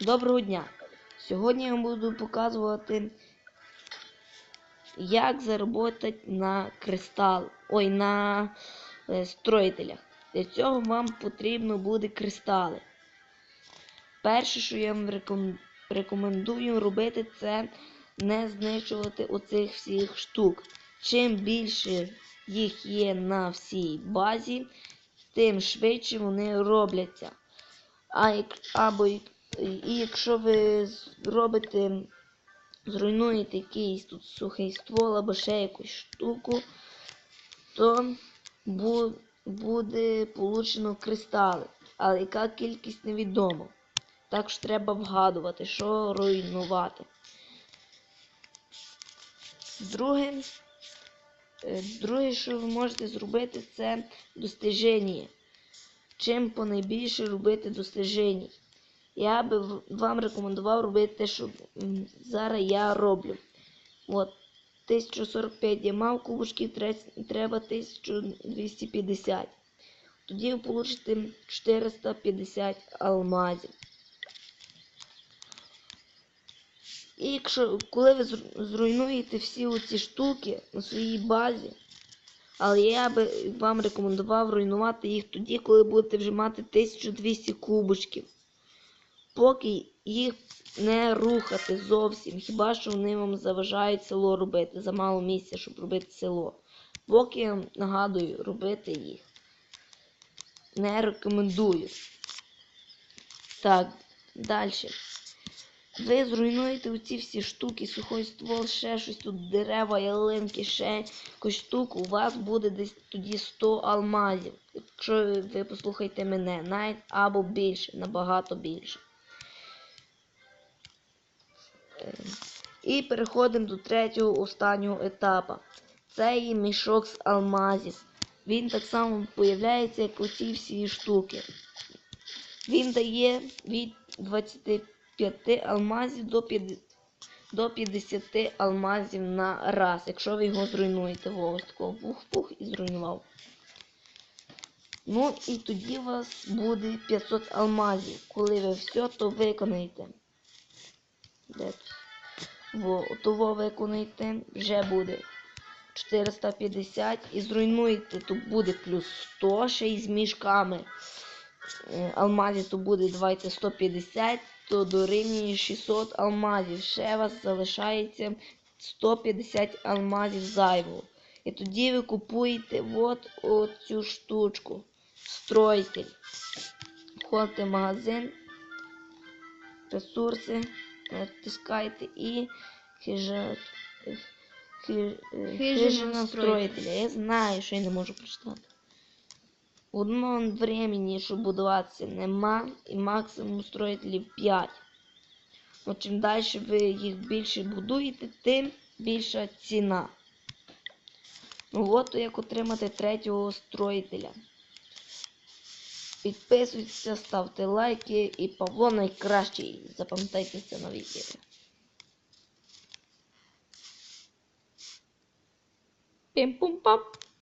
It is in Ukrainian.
Доброго дня! Сьогодні я вам буду показувати, як заробити на кристал. Ой, на е, строїтелях. Для цього вам потрібно буде кристали. Перше, що я вам реком- рекомендую робити, це не знищувати оцих всіх штук. Чим більше їх є на всій базі, тим швидше вони робляться. А як, або і якщо ви зробите, зруйнуєте якийсь тут сухий ствол або ще якусь штуку, то бу, буде получено кристали. Але яка кількість невідомо. Також треба вгадувати, що руйнувати. Друге, е, друге, що ви можете зробити, це достиження. Чим понайбільше робити достижень. Я би вам рекомендував робити те, що зараз я роблю. От, 1045 я мав кубочків, треба 1250. Тоді ви получите 450 алмазів. І якщо, коли ви зруйнуєте всі оці штуки на своїй базі, але я би вам рекомендував руйнувати їх тоді, коли будете вже мати 1200 кубочків. Поки їх не рухати зовсім. Хіба що вони вам заважають село робити, за мало місця, щоб робити село. Поки нагадую, робити їх. Не рекомендую. Так, далі. Ви зруйнуєте оці всі штуки, сухой ствол, ще щось тут, дерева, ялинки, ще якусь штуку, у вас буде десь тоді 100 алмазів. Якщо ви послухаєте мене, навіть або більше, набагато більше. І переходимо до третього останнього етапу. Це є мішок з алмазів. Він так само появляється, як оці всі штуки. Він дає від 25 алмазів до 50, до 50 алмазів на раз, якщо ви його зруйнуєте. Ось такого пух-пух і зруйнував. Ну і тоді у вас буде 500 алмазів. Коли ви все то виконаєте. Де тут? Того виконуєте, вже буде 450 і зруйнуєте, то буде плюс 100 ще й з мішками. Е, Алмазів то буде, давайте 150, то дорівнює 600 алмазів. Ще у вас залишається 150 алмазів зайвого. І тоді ви купуєте от оцю штучку. Стройтель. Входите в магазин, ресурси, натискаєте і хижа, хи, Хижина. Я знаю, що я не можу прочитати. Одного времени, щоб будуватися, нема, і максимум строїтелів 5. Но чим далі ви їх більше будуєте, тим більша ціна. Ну от як отримати третього строїтеля. Підписуйтеся, ставте лайки і Павло найкращий. Запам'ятайте це на відео. Пім-пум-пам.